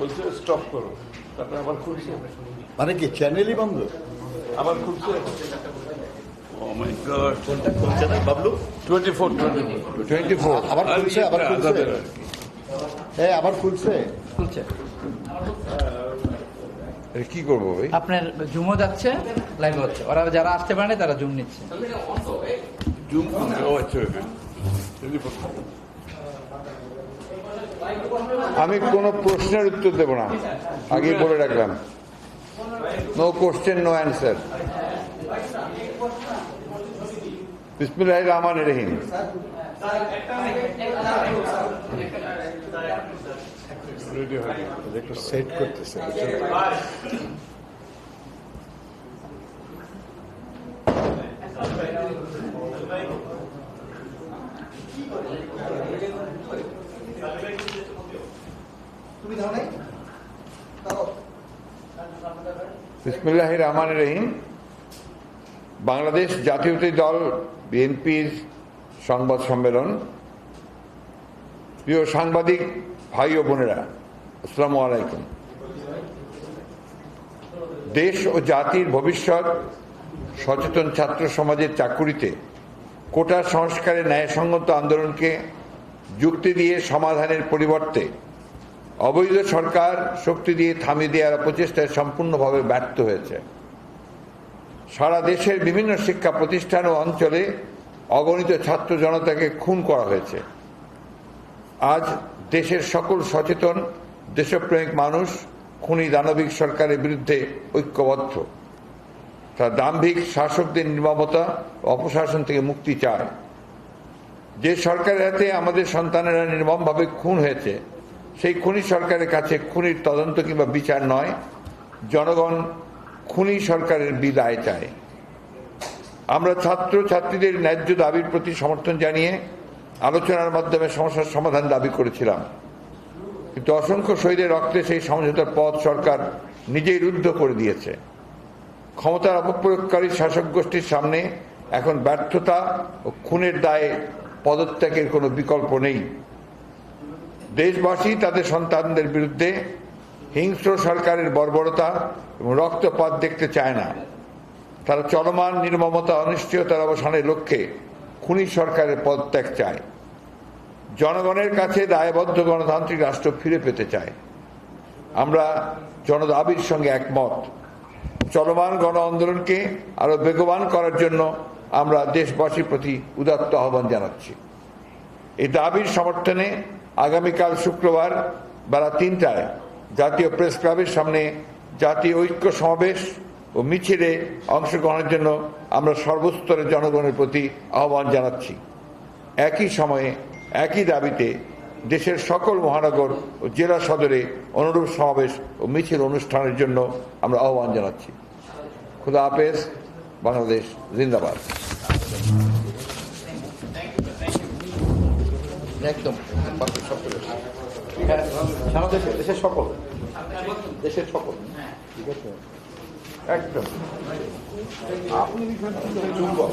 বলছে স্টপ করো। তারপরে আবার খুলছে। মানে কি চ্যানেলই বন্ধ? আবার খুলছে। ও মাই গড কোনটা খুলছে না Bablu? Twenty four twenty four আবার খুলছে আবার খুলছে? হ্যাঁ আবার খুলছে? খুলছে। কি করব ভাই? আপনার জুমও যাচ্ছে লাইভ হচ্ছে। ওরা যারা আসতে পারে তারা জুম নিচ্ছে। জুম ও আচ্ছা আমি কোনো প্রশ্নের উত্তর দেব না। আগেই বলে রাখলাম। নো কোশ্চেন নো অ্যান্সার বিসমুল্লাহ রহমান রহিম। রেডি হয়ে বিসমুল্লাহ রহমান রহিম। বাংলাদেশ জাতীয়তী দল, বিএনপির সংবাদ সম্মেলন। প্রিয় সাংবাদিক ভাই ও বোনেরা, আসসালামু আলাইকুম। দেশ ও জাতির ভবিষ্যৎ, সচেতন ছাত্র সমাজের চাকুরিতে কোটা সংস্কারের ন্যায়সঙ্গত আন্দোলনকে যুক্তি দিয়ে সমাধানের পরিবর্তে অবৈধ সরকার শক্তি দিয়ে থামিয়ে দেওয়ার প্রচেষ্টায় সম্পূর্ণভাবে ব্যর্থ হয়েছে। সারা দেশের বিভিন্ন শিক্ষা প্রতিষ্ঠান ও অঞ্চলে অগণিত ছাত্র জনতাকে খুন করা হয়েছে। আজ দেশের সকল সচেতন, দেশপ্রেমিক মানুষ খুনি দানবিক সরকারের বিরুদ্ধে ঐক্যবদ্ধ। তার দাম্ভিক শাসকদের নির্মমতা অপশাসন থেকে মুক্তি চায়। যে সরকারের হাতে আমাদের সন্তানেরা নির্মমভাবে খুন হয়েছে সেই খুনি সরকারের কাছে খুনির তদন্ত কিংবা বিচার নয়, জনগণ খুনি সরকারের বিদায় চায়। আমরা ছাত্র ছাত্রীদের ন্যায্য দাবির প্রতি সমর্থন জানিয়ে আলোচনার মাধ্যমে সমস্যার সমাধান দাবি করেছিলাম। কিন্তু অসংখ্য শহীদের রক্তে সেই সমঝোতার পথ সরকার নিজেই রুদ্ধ করে দিয়েছে। ক্ষমতার অপপ্রয়োগকারী শাসক গোষ্ঠীর সামনে এখন ব্যর্থতা ও খুনের দায়ে পদত্যাগের কোনো বিকল্প নেই। দেশবাসী তাদের সন্তানদের বিরুদ্ধে হিংস্র সরকারের বর্বরতা এবং রক্তপাত দেখতে চায় না। তারা চলমান নির্মমতা, অনিশ্চয়তার অবসানের লক্ষ্যে খুনি সরকারের পদত্যাগ চায়। জনগণের কাছে দায়বদ্ধ গণতান্ত্রিক রাষ্ট্র ফিরে পেতে চায়। আমরা জনদাবির সঙ্গে একমত। চলমান গণ আন্দোলনকে আরও বেগবান করার জন্য আমরা দেশবাসীর প্রতি উদাত্ত আহ্বান জানাচ্ছি। এই দাবির সমর্থনে আগামীকাল শুক্রবার বেলা তিনটায় জাতীয় প্রেস ক্লাবের সামনে জাতীয় ঐক্য সমাবেশ ও মিছিলে অংশগ্রহণের জন্য আমরা সর্বস্তরের জনগণের প্রতি আহ্বান জানাচ্ছি। একই সময়ে, একই দাবিতে দেশের সকল মহানগর ও জেলা সদরে অনুরূপ সমাবেশ ও মিছিল অনুষ্ঠানের জন্য আমরা আহ্বান জানাচ্ছি। খুদা হাফেজ, বাংলাদেশ জিন্দাবাদ। একদম সারা দেশে দেশের সকল। দেশের সকল। ঠিক আছে? একদম। আপনি চুম্বক